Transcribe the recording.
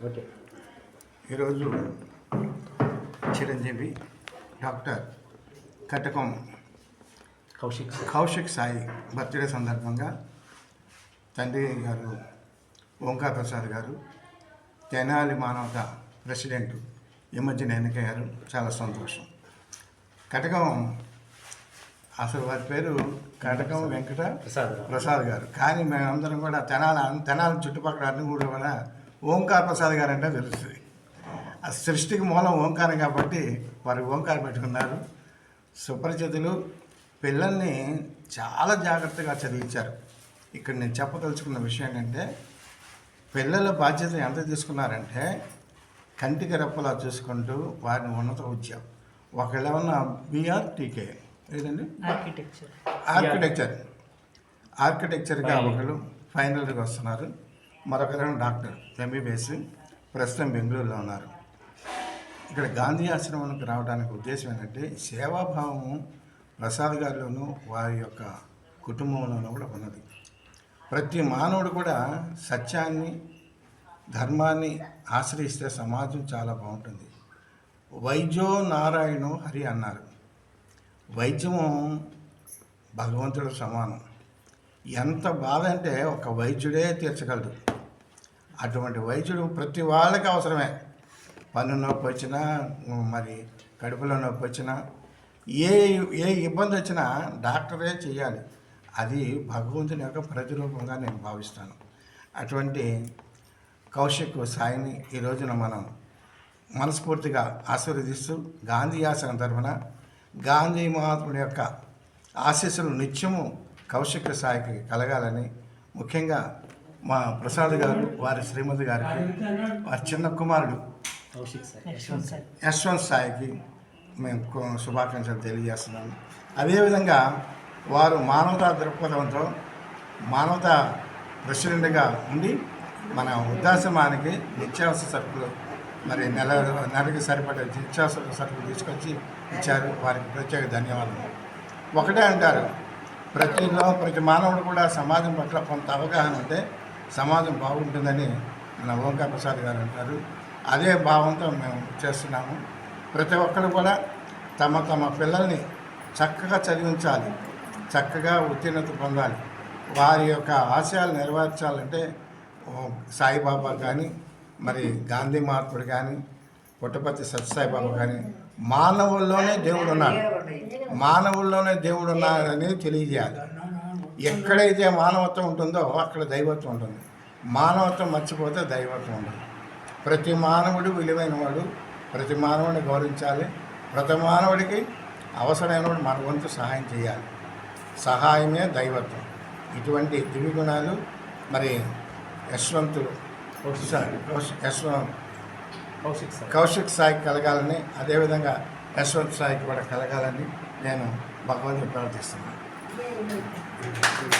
Okay. ఈరోజు Chiranjeevi doctor Katakam Kaushik Kaushik Sai birthday సందర్భంగా తండ్రి గారు ఓంకార్ ప్రసాద్ గారు తెనాలి మానవత ప్రెసిడెంట్ ఈ మధ్యన ఎన్నికయ్యారు చాలా సంతోషం. కటకం అసలు వారి పేరు కటకం వెంకట ప్రసాద్ ప్రసాద్ గారు. కానీ మేమందరం కూడా తెనాల తెనాలి చుట్టుపక్కల అన్ని కూడా కూడా ఓంకార్ ప్రసాద్ గారు అంటే తెలుస్తుంది. ఆ సృష్టికి మూలం ఓంకారం కాబట్టి వారు ఓంకారం పెట్టుకున్నారు. సుపరిచితులు పిల్లల్ని చాలా జాగ్రత్తగా చదివించారు. ఇక్కడ నేను చెప్పదలుచుకున్న విషయం ఏంటంటే పిల్లల బాధ్యత ఎంత తీసుకున్నారంటే కంటికి రెప్పలా చూసుకుంటూ వారిని ఉన్నత ఉద్యోగం ఒకళ్ళు ఏమన్నా బీఆర్ టీకే ఏదండి? ఆర్కిటెక్చర్ ఆర్కిటెక్చర్ ఆర్కిటెక్చర్గా ఒకరు ఫైనల్గా వస్తున్నారు. మరొకరు డాక్టర్ ఎంబీబీఎస్ ప్రస్తుతం బెంగళూరులో ఉన్నారు. ఇక్కడ గాంధీ ఆశ్రమానికి రావడానికి ఉద్దేశం ఏంటంటే సేవాభావము ప్రసాద్ గారిలోనూ వారి యొక్క కుటుంబంలోనూ కూడా ఉన్నది. ప్రతి మానవుడు కూడా సత్యాన్ని ధర్మాన్ని ఆశ్రయిస్తే సమాజం చాలా బాగుంటుంది. వైద్యో నారాయణో హరి అన్నారు. వైద్యము భగవంతుడు సమానం. ఎంత బాధ అంటే ఒక వైద్యుడే తీర్చగలడు. అటువంటి వైద్యుడు ప్రతి వాళ్ళకి అవసరమే. పన్ను నొప్పి వచ్చినా మరి కడుపులో నొప్పి వచ్చినా ఏ ఏ ఇబ్బంది వచ్చినా డాక్టరే చేయాలి. అది భగవంతుని యొక్క ప్రతిరూపంగా నేను భావిస్తాను. అటువంటి కౌశిక్ సాయిని ఈ రోజున మనం మనస్ఫూర్తిగా ఆశీర్వదిస్తూ గాంధీ ఆశ్రమం తరఫున గాంధీ మహాత్ముడి యొక్క ఆశీస్సులు నిత్యము కౌశిక సాయికి కలగాలని ముఖ్యంగా మా ప్రసాద్ గారు వారి శ్రీమతి గారికి వారి చిన్న కుమారుడు యశ్వంత్ సాయికి మేము శుభాకాంక్షలు తెలియజేస్తున్నాము. అదేవిధంగా వారు మానవతా దృక్పథంతో మానవతా ప్రెసిడెంట్గా ఉండి మన వృద్ధాశ్రమానికి నిత్యావసర సరుకులు మరి నెల నెలకి సరిపడే నిత్యావసర సరుకులు తీసుకొచ్చి ఇచ్చారు. వారికి ప్రత్యేక ధన్యవాదాలు ఒకటే అంటారు ప్రతిలో ప్రతి మానవుడు కూడా సమాజం పట్ల కొంత అవగాహన ఉంటే సమాజం బాగుంటుందని మన ఓంకార్ ప్రసాద్ గారు అంటారు. అదే భావంతో మేము చేస్తున్నాము. ప్రతి ఒక్కరు కూడా తమ తమ పిల్లల్ని చక్కగా చదివించాలి. చక్కగా ఉత్తీర్ణత పొందాలి. వారి యొక్క ఆశయాలు నెరవేర్చాలంటే సాయిబాబా కానీ మరి గాంధీ మహాత్ముడు కానీ పుట్టపర్తి సత్యసాయిబాబా కానీ మానవుల్లోనే దేవుడు ఉన్నాడు మానవుల్లోనే దేవుడు ఉన్నాడని తెలియజేయాలి. ఎక్కడైతే మానవత్వం ఉంటుందో అక్కడ దైవత్వం ఉంటుంది. మానవత్వం మర్చిపోతే దైవత్వం ఉండదు. ప్రతి మానవుడు విలువైన వాడు ప్రతి మానవుడిని గౌరవించాలి. ప్రతి మానవుడికి అవసరమైనప్పుడు మన వంతు సహాయం చేయాలి. సహాయమే దైవత్వం. ఇటువంటి దివ్య గుణాలు మరి యశ్వంతులు సారీ, కౌశ- యశ్వం కౌశిక్ సార్ కౌశిక్ సాయికి కలగాలని అదేవిధంగా యశ్వంత్ సాయికి కూడా కలగాలని నేను భగవంతుని ప్రార్థిస్తున్నాను. muito.